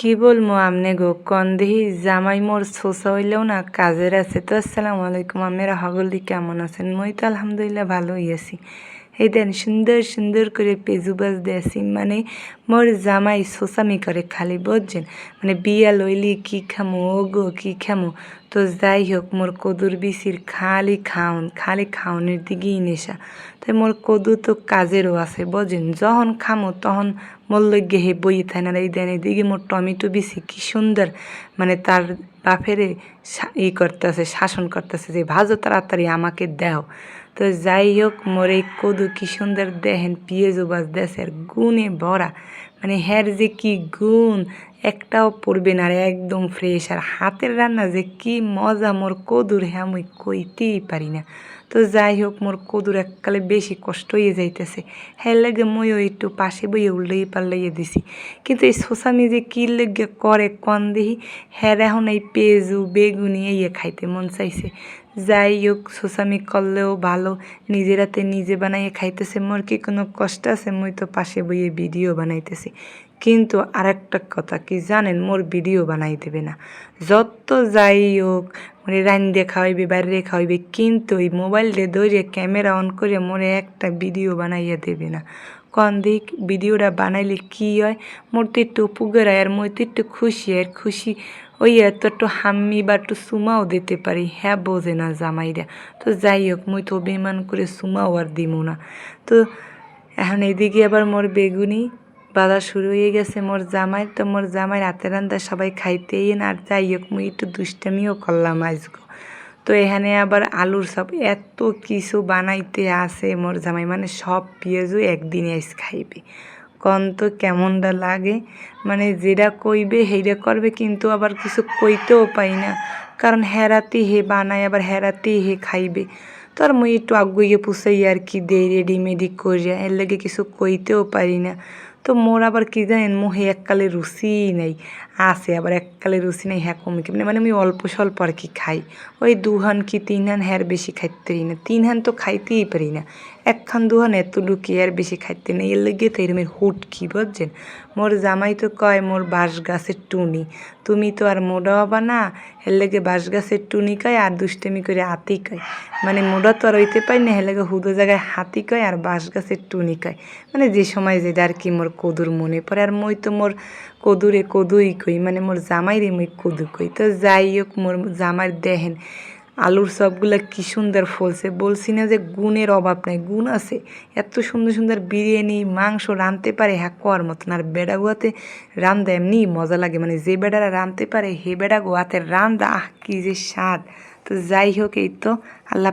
কি বলব আমনে গো? কন্দেহি জামাই মোর সোসা হইলেও না কাজের আছে। তো আসসালামু আলাইকুম আমেরা হগলি কেমন আছেন? মই তো আলহামদুলিল্লাহ ভালোই আছি। এই দেন সুন্দর সুন্দর করে পেজুবাজ দিয়েছি মানে মোর জামাই সোসামি করে খালি, বুঝছেন? মানে বিয়া লইলি কি খামো? ও গো, কি খামো? তো যাই হোক মোর কদুর বিচির খালি খাওন খালি খাওনের দিকেই নেশা। তাই মোর কদু তো কাজেরও আছে বজেন যখন খামো তখন মোর হে বই থাকে না এই দেন এদিকে মোর টমেটো বিচি কি সুন্দর মানে তার বাপেরে শা- ই করতেছে, শাসন করতেছে যে, ভাজো তাড়াতাড়ি আমাকে দেও। তো যাই হোক মোর এই কদু কি সুন্দর দেখেন পিঁয়াজও বাজ দেশে আর গুণে ভরা। মানে হ্যার যে কি গুণ, একটাও পড়বে না আর একদম ফ্রেশ আর হাতের রান্না যে কি মজা, মোর কদুর হ্যাঁ আমি কইতেই পারি না। তো যাই হোক, মোর কদুর এককালে বেশি কষ্ট হয়ে যাইতেছে। হ্যাঁ লাগে মইও একটু পাশে বইয়ে উল্লেই পাল্লাইয়ে দিছি। কিন্তু এই শোষামি যে কী লেগে করে কন দিহি? হ্যাঁ এখন এই পেঁজু বেগুনি ইয়ে খাইতে মন চাইছে। যাই হোক শোষামি করলেও ভালো, নিজের হাতে নিজে বানাইয়ে খাইতেছে। মোর কি কোনো কষ্ট আছে? মুই তো পাশে বইয়ে ভিডিও বানাইতেছি। কিন্তু আরেকটা কথা, কি জানেন? মোর ভিডিও বানাই দেবে না। যত যাই হোক মানে রান্ধে খাওয়াইবে, বাইরে খাওয়াইবে, কিন্তু ওই মোবাইল দিয়ে ধরে ক্যামেরা অন করে মোরে একটা ভিডিও বানাইয়া দেবে না। কন দিক ভিডিওটা বানাইলে কি হয়? মোর তো একটু পুগের আর মই তো একটু খুশি, আর খুশি ওই এত একটু হাম্মি বা একটু সুমাও দিতে পারি। হ্যাঁ বোঝে না জামাইরা। তো যাই হোক, মুই তো অভিমান করে সুমাও আর দিব না। তো এখন এদিকে আবার মোর বেগুনি বাধা শুরু হয়ে গেছে। মোর জামাই তো মোর জামাই রাতে রান্দা সবাই খাইতেই না। আর যাই হোক মুই একটু দুষ্টামিও করলাম আজকে তো এখানে আবার আলুর সব এত কিছু বানাইতে আসে মোর জামাই। মানে সব পেঁয়াজও একদিনে আইস খাইবে। কন তো কেমনটা লাগে। মানে যেটা কইবে সেইটা করবে, কিন্তু আবার কিছু কইতেও পাই না। কারণ হেরাতি হে বানায়, আবার হেরাতি হে খাইবে। তো আর মুই একটু আগুয়ে পুষাই আর কি দেই রেডিমেডি করিয়া। এর লাগে কিছু কইতেও পারি না। তো মোর আবার কী জানেন মোহে এককালে রুচি নেই। আসে আবার এককালে রুচি নেই হ্যাঁ কমে কেমনি মানে আমি অল্প স্বল্প আর কি খাই। ওই দুহান কি তিন হান হ্যার বেশি খাইতে পারি না। তিন হান তো খাইতেই পারি না। একখান দুহান এত লুকিয়ে আর বেশি খাইতে নেই? এর লেগে তো এরমের হুট কি বুঝছেন মোর জামাই তো কয়, মোর বাঁশ গাছের টুনি। তুমি তো আর মোড়া হবা না। এর লেগে বাঁশ গাছের টুনি কয় আর দুষ্টেমি করে হাতি কয়। মানে মোড়া তো আর হইতে পারি না, এর লেগে হুদো জায়গায় হাতি কয় আর বাঁশ গাছের টুনি কয়। মানে যে সময় যেটা আর কি মোর কদুর মনে পড়ে, আর মই তো মোর কদুরে কদুই কই। মানে মোর জামাইরে মই কদু কই। তো যাই হোক, মোর জামাইর দেখেন আলুর সবগুলো কী সুন্দর ফলছে। বলছি না যে গুণের অভাব নাই, গুণ আছে। এত সুন্দর সুন্দর বিরিয়ানি, মাংস রাঁধতে পারে হ্যাঁ কর মতন। আর বেড়াগুয়াতে রান্ধা এমনি মজা লাগে। মানে যে বেড়ারা রাঁধতে পারে, হে বেড়া গোয়াতে রান্ধা আহ, কী যে স্বাদ। তো যাই হোক, এই তো, আল্লাহ।